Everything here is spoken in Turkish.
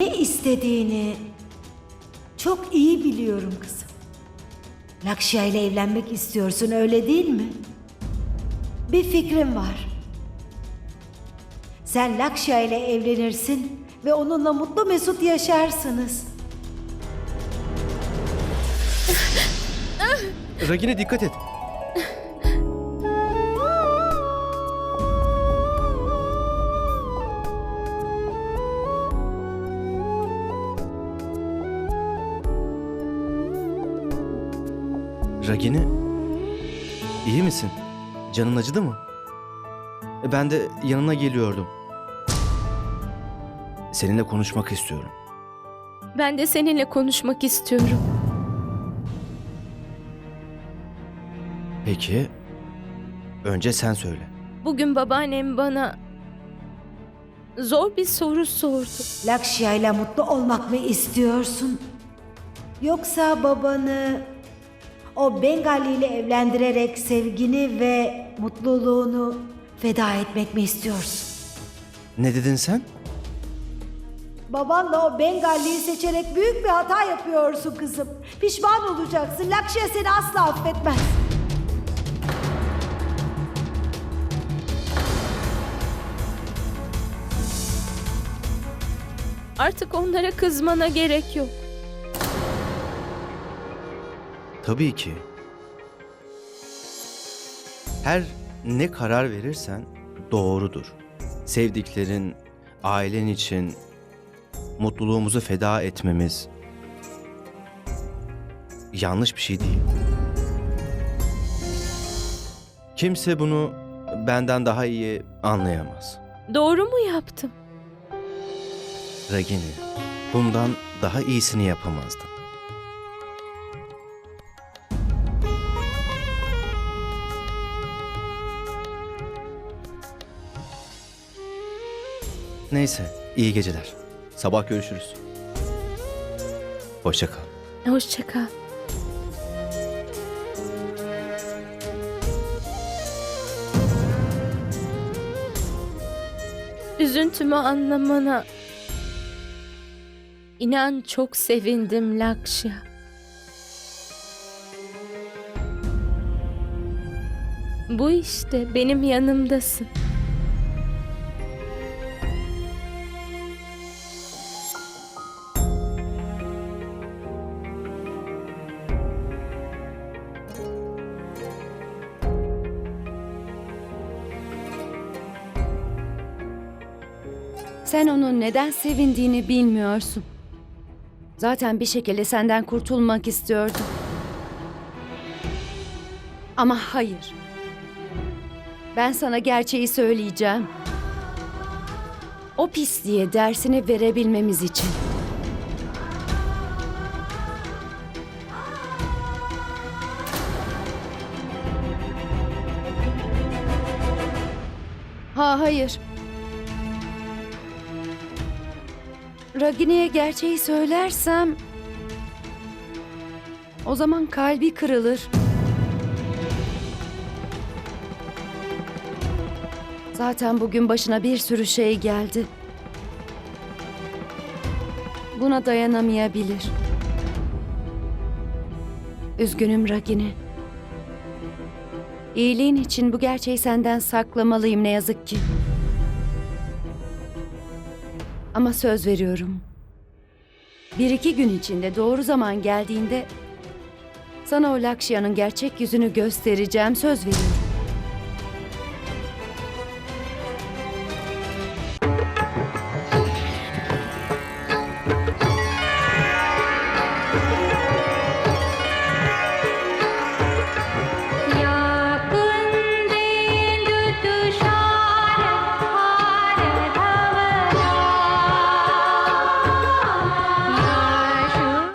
Ne istediğini çok iyi biliyorum kızım. Lakşya ile evlenmek istiyorsun öyle değil mi? Bir fikrim var. Sen Lakşya ile evlenirsin ve onunla mutlu mesut yaşarsınız. Ragine dikkat et. Ragine, iyi misin? Canın acıdı mı? E, Ben de yanına geliyordum. Seninle konuşmak istiyorum. Ben de seninle konuşmak istiyorum. Peki, önce sen söyle. Bugün babaannem bana zor bir soru sordu. Lakşya ile mutlu olmak mı istiyorsun? Yoksa babanı o Bengali ile evlendirerek sevgini ve mutluluğunu feda etmek mi istiyorsun? Ne dedin sen? Babanla o Bengali'yi seçerek büyük bir hata yapıyorsun kızım. Pişman olacaksın. Lakşya seni asla affetmez. Artık onlara kızmana gerek yok. Tabii ki. Her ne karar verirsen doğrudur. Sevdiklerin, ailen için mutluluğumuzu feda etmemiz yanlış bir şey değil. Kimse bunu benden daha iyi anlayamaz. Doğru mu yaptım? Ragini, bundan daha iyisini yapamazdın. Neyse, iyi geceler. Sabah görüşürüz. Hoşça kal. Hoşça kal. Üzüntümü anlamana inan çok sevindim Lakşya. Bu işte benim yanımdasın. Sen onun neden sevindiğini bilmiyorsun. Zaten bir şekilde senden kurtulmak istiyordu. Ama hayır. Ben sana gerçeği söyleyeceğim. O pisliğe dersini verebilmemiz için. Ha hayır. Ragini'ye gerçeği söylersem o zaman kalbi kırılır. Zaten bugün başına bir sürü şey geldi. Buna dayanamayabilir. Üzgünüm Ragini. İyiliğin için bu gerçeği senden saklamalıyım ne yazık ki. Ama söz veriyorum. Bir iki gün içinde doğru zaman geldiğinde sana o Lakşya'nın gerçek yüzünü göstereceğim söz veriyorum.